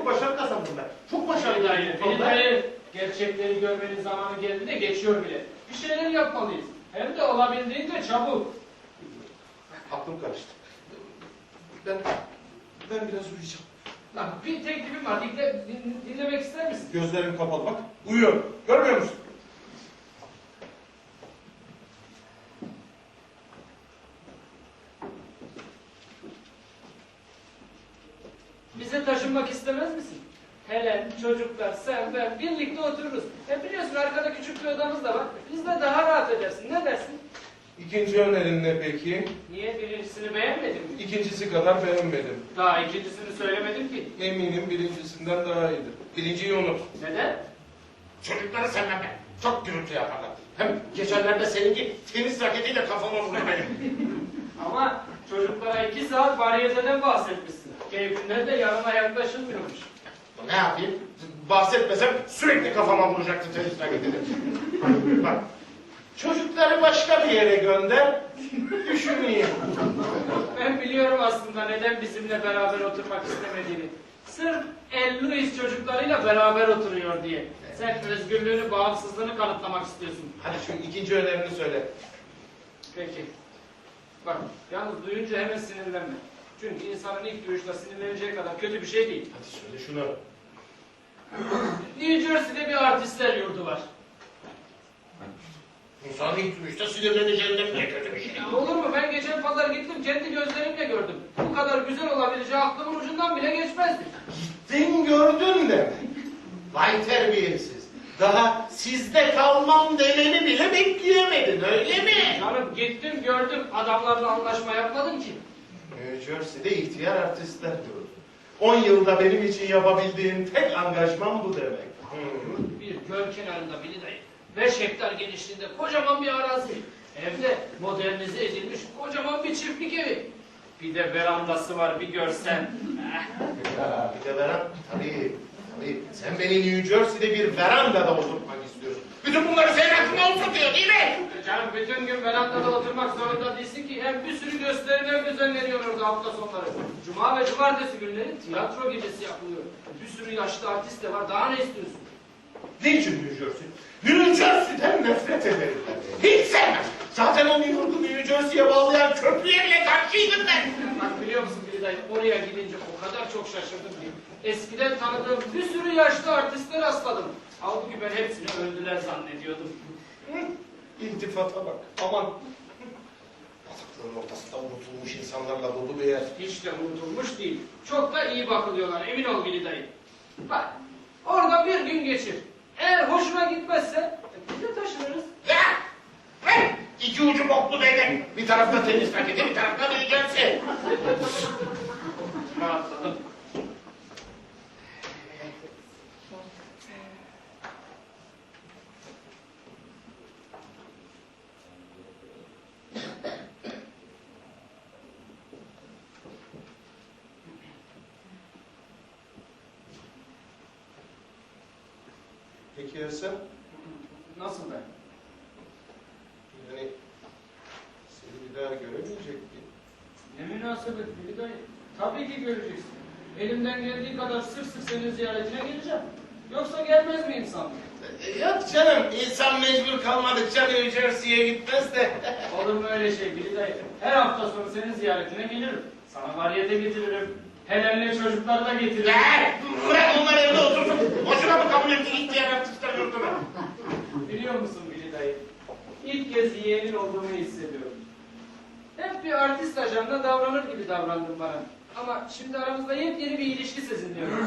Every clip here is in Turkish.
çok başarı kazandım ben. Çok başarılı konuda. dayı, gerçekleri görmenin zamanı geldi de geçiyor bile. Bir şeyler yapmalıyız. Hem de olabildiğince çabuk. Aklım karıştı. Ben, ben biraz uyuyacağım. Bak bir teklifim var. Dinle, din- dinlemek ister misin? Gözlerim kapalı bak. Uyuyorum. Görmüyor musun? Taşınmak istemez misin? Helen, çocuklar, sen, ben birlikte otururuz. Hem biliyorsun arkada küçük bir odamız da var. Biz de daha rahat edersin. Ne dersin? İkinci önerin ne peki? Niye birincisini beğenmedin mi? İkincisi kadar beğenmedim. Daha ikincisini söylemedim ki. Eminim birincisinden daha iyidir. Birinciyi unut. Neden? Çocukları sevmem ben. Çok gürültü yaparlar. Hem geçenlerde seninki tenis raketiyle kafama vurdu benim. Ama çocuklara iki saat variyeteden bahsetmişsin. Keyfinden de yanına yaklaşılmıyormuş. Ne yapayım? Bahsetmesem sürekli kafama vuracaktı tenis raketiyle. Bak. Çocukları başka bir yere gönder. Düşüneyim. Ben biliyorum aslında neden bizimle beraber oturmak istemediğini. Sırf El Louis çocuklarıyla beraber oturuyor diye. Sen özgürlüğünü, bağımsızlığını kanıtlamak istiyorsun. Hadi şu ikinci önerini söyle. Peki. Bak, yalnız duyunca hemen sinirlenme. Çünkü insanın ilk duyuşta sinirleneceği kadar kötü bir şey değil. Hadi söyle şunu. New Jersey'de bir artistler yurdu var. İnsanın ilk duyuşta sinirleneceğinden bile kötü bir şey. Ya olur mu? Ben geçen pazar gittim, kendi gözlerimle gördüm. Bu kadar güzel olabileceği aklımın ucundan bile geçmezdi. Gittin gördün de. Vay terbiyesiz. Daha sizde kalmam demeni bile bekleyemedin öyle mi? Canım gittim, gördüm. Adamlarla anlaşma yapmadım ki. New Jersey'de ihtiyar artistler gördüm. 10 yılda benim için yapabildiğin tek angajman bu demek. Hmm. Bir göl kenarında biri dayı. Beş hektar genişliğinde kocaman bir arazi. Evde modernize edilmiş kocaman bir çiftlik evi. Bir de verandası var bir görsen. Bir de veren, tabii, Sen beni New Jersey'de bir verandada oturtmak istiyorsun. Bütün bunları senin aklına oturtuyor değil mi? Canım bütün gün verandada oturmak zorunda değilsin ki hem bir sürü gösteriler düzenleniyor orada hafta sonları. Cuma ve cumartesi günleri tiyatro gecesi yapılıyor. Bir sürü yaşlı artist de var. Daha ne istiyorsun? Niçin New Jersey? New Jersey'den nefret ederim. Hiç sevmem. Zaten o New York'u New Jersey'ye bağlayan köprü Köprüye bile karşıydım ben. Bak biliyor musun dayı oraya gidince o kadar çok şaşırdım ki. Eskiden tanıdığım bir sürü yaşlı artistler rastladım. Halbuki ben hepsini öldüler zannediyordum. İltifata bak. Aman. Bataklığın ortasında unutulmuş insanlarla dolu bir yer. Hiç de unutulmuş değil. Çok da iyi bakılıyorlar emin ol Vili dayı. Bak orada bir gün geçir. Eğer hoşuna gitmezse biz de taşınırız. Ya! İki ucu boklu değnek. Bir tarafta tenis raketi, bir tarafta Jersey. Rahatladım. Peki sen? Nasıl ben? Yani seni bir daha göremeyecek miyim? Vili dayı. Tabii ki göreceksin. Elimden geldiği kadar sık sık senin ziyaretine geleceğim. Yoksa gelmez miyim sandın? E, Yok canım, insan mecbur kalmadıkça New Jersey'ye gitmez de. Olur mu öyle şey Vili dayı? Her hafta sonu senin ziyaretine gelirim. Sana variyete getiririm. Helenle çocukları da getiririm. Gel! Bırak onlar evde otursun. Boşuna mı kabul ettin ihtiyar artistler yurdunu? Biliyor musun Vili dayı? İlk kez yeğenin olduğumu hissediyorum. Hep bir artist ajanla davranır gibi davrandın bana. Ama şimdi aramızda yepyeni bir ilişki sezinliyor.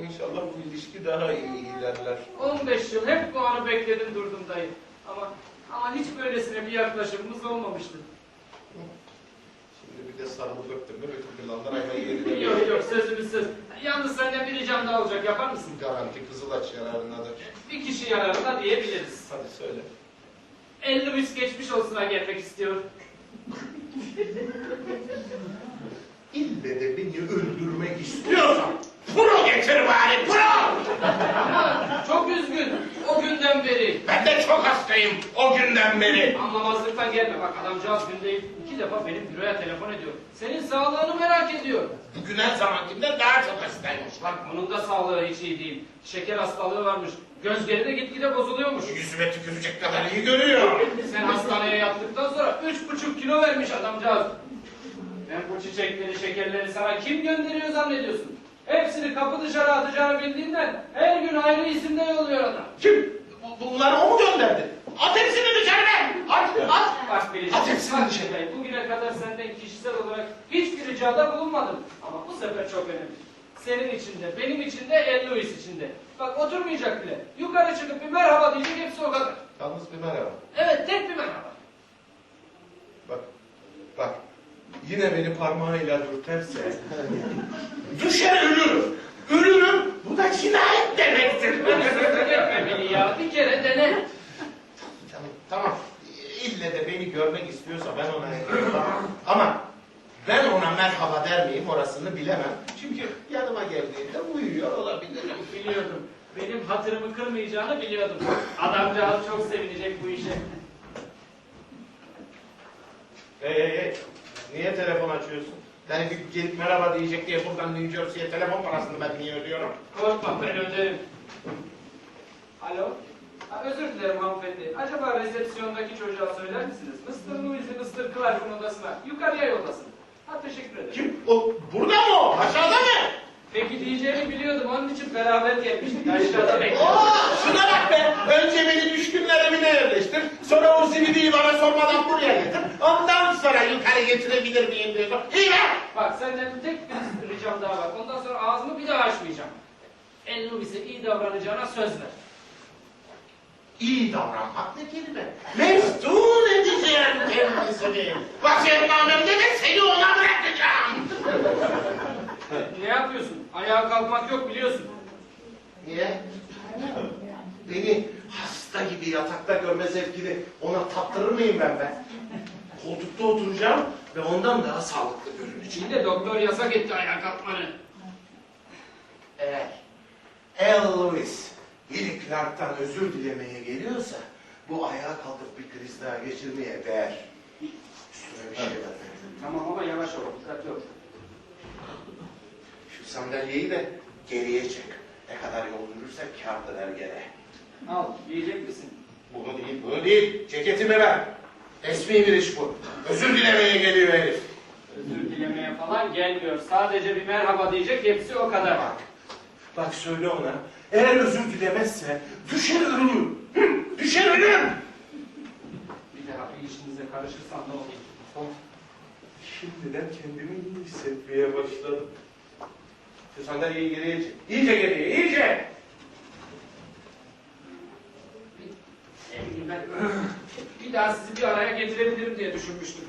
İnşallah bu ilişki daha iyi ilerler. 15 yıl hep bu anı bekledim durdum dayı. Ama ama hiç böylesine bir yaklaşımımız olmamıştı. Şimdi bir de sarılıp öptüm mü bütün planlar aynen yeniden. Yok yok sözümüz söz. Yalnız senden bir ricam daha olacak yapar mısın? Garanti Kızılaç yararınadır. Bir kişi yararına diyebiliriz. Hadi söyle. 50 geçmiş olsuna gelmek istiyor. İlle de beni öldürmek istiyor. Diyorsan pro getir bari pro! Ama çok üzgün. O günden beri. Ben de çok hastayım o günden beri. Anlamazlıktan gelme. Bak adamcağız günde iki defa benim büroya telefon ediyor. Senin sağlığını merak ediyor. Bugün her zamankinden daha çok hastaymış. Bak bunun da sağlığı hiç iyi değil. Şeker hastalığı varmış. Gözleri de gitgide bozuluyormuş. Yüzüme tükürecek kadar iyi görüyor. Sen hastaneye yattıktan sonra üç buçuk kilo vermiş adamcağız. Ben bu çiçekleri, şekerleri sana kim gönderiyor zannediyorsun? Hepsini kapı dışarı atacağını bildiğinden her gün ayrı isimde yolluyor adam. Kim? Bu- Bunları o mu gönderdi? At hepsini dışarı be! At, at! Bak Bileceğim, At hepsini bak dışarı. Bileceğim, bugüne kadar senden kişisel olarak hiçbir ricada bulunmadım. Ama bu sefer çok önemli. Senin için de, benim için de, El Louis için de. Bak oturmayacak bile. Yukarı çıkıp bir merhaba diyecek hepsi o kadar. Yalnız bir merhaba. Evet, tek bir merhaba. Bak, bak. Yine beni parmağıyla dürterse... Düşer ölürüm. Ölürüm. Bu da cinayet demektir. Etme beni ya. Bir kere dene. Tamam, tamam. İlle de beni görmek istiyorsa ben ona. Ama ben ona merhaba der miyim orasını bilemem. Çünkü geldiğinde uyuyor olabilirim. Biliyordum. Benim hatırımı kırmayacağını biliyordum. Adamcağız çok sevinecek bu işe. Hey hey hey. Niye telefon açıyorsun? Yani bir gelip merhaba diyecek diye buradan New Jersey'ye telefon parasını ben niye ödüyorum? Korkma ben öderim. Alo? Ha, özür dilerim hanımefendi. Acaba resepsiyondaki çocuğa söyler misiniz? Mr. Louis'i Mr. Clark'ın odasına yukarıya yollasın. Ha teşekkür ederim. Kim? O burada mı o? Aşağıda mı? Peki diyeceğimi biliyordum. Onun için beraber gelmiştik. Aşağıda bekliyorum. şuna bak be! Önce beni düşkünler evine yerleştir. Sonra o zibidiyi bana sormadan buraya getir. Ondan sonra yukarı getirebilir miyim diyorsun. İyi be! Bak senden tek bir ricam daha var. Ondan sonra ağzımı bir daha açmayacağım. El Louis'e iyi davranacağına söz ver. İyi davranmak ne kelime? Meftun edeceğim kendisini. Vasiyetnamemde de seni ona bırakacağım. Ne yapıyorsun? Ayağa kalkmak yok biliyorsun. Niye? Beni hasta gibi yatakta görme zevkini ona tattırır mıyım ben ben? Koltukta oturacağım ve ondan daha sağlıklı görüneceğim. Şimdi doktor yasak etti ayağa kalkmanı. Eğer El Lewis Billy Clark'tan özür dilemeye geliyorsa bu ayağa kalkıp bir kriz daha geçirmeye değer. Üstüne bir şey var. Tamam ama yavaş ol. Dikkatli ol. Şu sandalyeyi de geriye çek. Ne kadar yol yürürsek kârdır her gene. Al. Yiyecek misin? Bunu değil, bunu değil. Ceketimi ver. Resmi bir iş bu. Özür dilemeye geliyor herif. Özür dilemeye falan gelmiyor. Sadece bir merhaba diyecek. Hepsi o kadar. Bak, bak söyle ona. Eğer özür dilemezse düşer ölür. Hı, düşer ölür. Bir daha bir işinize karışırsan ne olur? Şimdiden kendimi iyi hissetmeye başladım. Şu sandalyeyi geriye çek. İyice geriye, iyice. Bileyim ben. Bir daha sizi bir araya getirebilirim diye düşünmüştüm.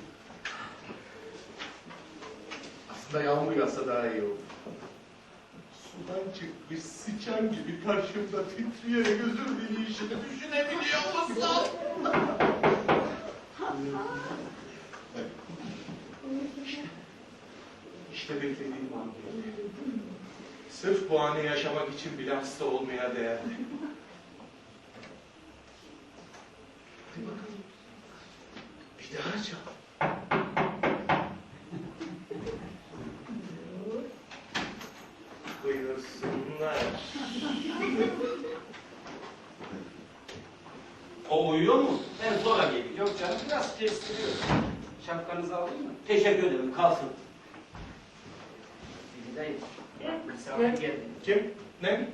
Aslında yağmur yağsa daha iyi olur. Sudan çıkmış sıçan gibi karşımda titreyerek özür dileyişini düşünebiliyor musun? İşte beklediğim an geldi. Sırf bu anı yaşamak için bile hasta olmaya değerli. Hadi bakalım. Bir daha çal. Buyursunlar. O uyuyor mu? Ben sonra geleyim. Yok canım biraz kestiriyor. Şapkanızı alayım mı? Teşekkür ederim. Kalsın. Bilgideyim. Misafir geldi. Kim? Ne?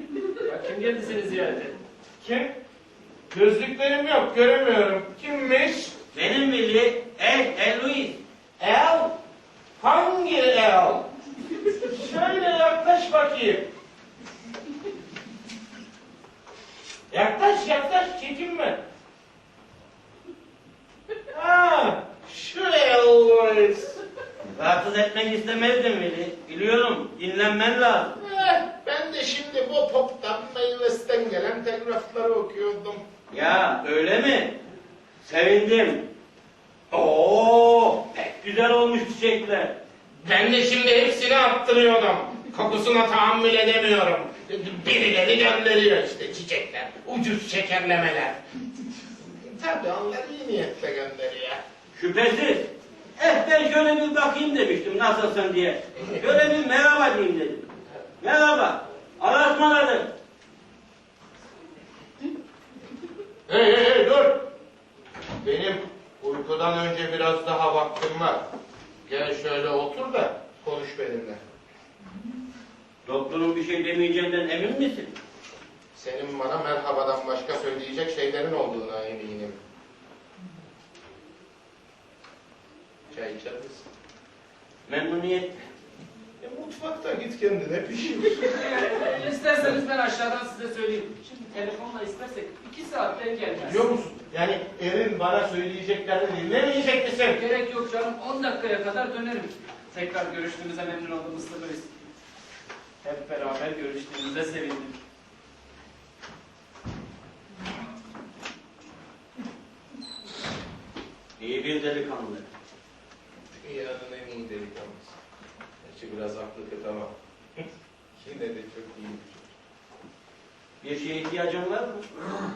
Bak kim geldi seni ziyarete? Kim? Gözlüklerim yok, göremiyorum. Kimmiş? Benim milli El, El Luis. El? Hangi el? Şöyle yaklaş bakayım. Yaklaş, yaklaş, çekinme. Ha, şu el. Rahatsız etmek istemezdim milli. Biliyorum. Dinlenmen lazım. Eh, ben de şimdi bu poptan meyvesten gelen telgrafları okuyordum. Ya öyle mi? Sevindim. Oo, pek güzel olmuş çiçekler. Ben de şimdi hepsini attırıyordum. Kokusuna tahammül edemiyorum. Birileri gönderiyor işte çiçekler. Ucuz şekerlemeler. Tabii onlar iyi niyetle gönderiyor. Şüphesiz. Eh ben şöyle bir bakayım demiştim nasılsın diye. Şöyle bir merhaba diyeyim dedim. Merhaba. Allah'a ısmarladık. Hey hey hey dur! Benim uykudan önce biraz daha vaktim var. Gel şöyle otur da konuş benimle. Doktorun bir şey demeyeceğinden emin misin? Senin bana merhabadan başka söyleyecek şeylerin olduğuna eminim. Çay içer misin? Memnuniyet. E, mutfakta git kendine pişir. İsterseniz ben aşağıdan size söyleyeyim. Şimdi telefonla istersek iki saatte gelmez. Biliyor musun? Yani Erin bana söyleyeceklerini dinlemeyecek misin? Gerek yok canım. 10 dakikaya kadar dönerim. Tekrar görüştüğümüze memnun oldum Mr. Lewis. Hep beraber görüştüğümüze sevindim. İyi bir delikanlı. Dünyanın en iyi delikanlısı. Gerçi biraz aklı kıt ama. Yine de çok iyi. Bir şeye ihtiyacın var mı?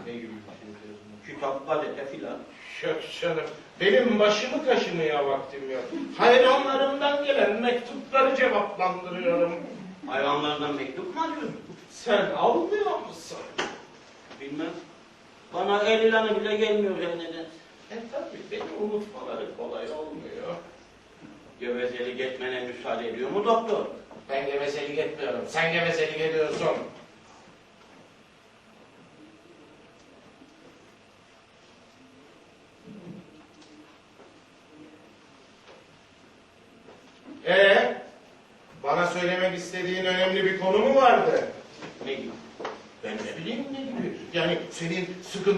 Ne gibi bir şey diyorsun? Kitap, gazete filan. Yok canım. Benim başımı kaşımaya vaktim yok. Hayranlarımdan gelen mektupları cevaplandırıyorum. Hayvanlardan mektup mu alıyorsun? Sen almıyor musun? Bilmem. Bana el ilanı bile gelmiyor neden. E tabii beni unutmaları kolay olmuyor. Gevezelik etmene müsaade ediyor mu doktor? Ben gevezelik etmiyorum. Sen gevezelik ediyorsun. Ee, bana söylemek istediğin önemli bir konu mu vardı? Ne gibi? Ben ne bileyim ne gibi. Yani senin sıkıntı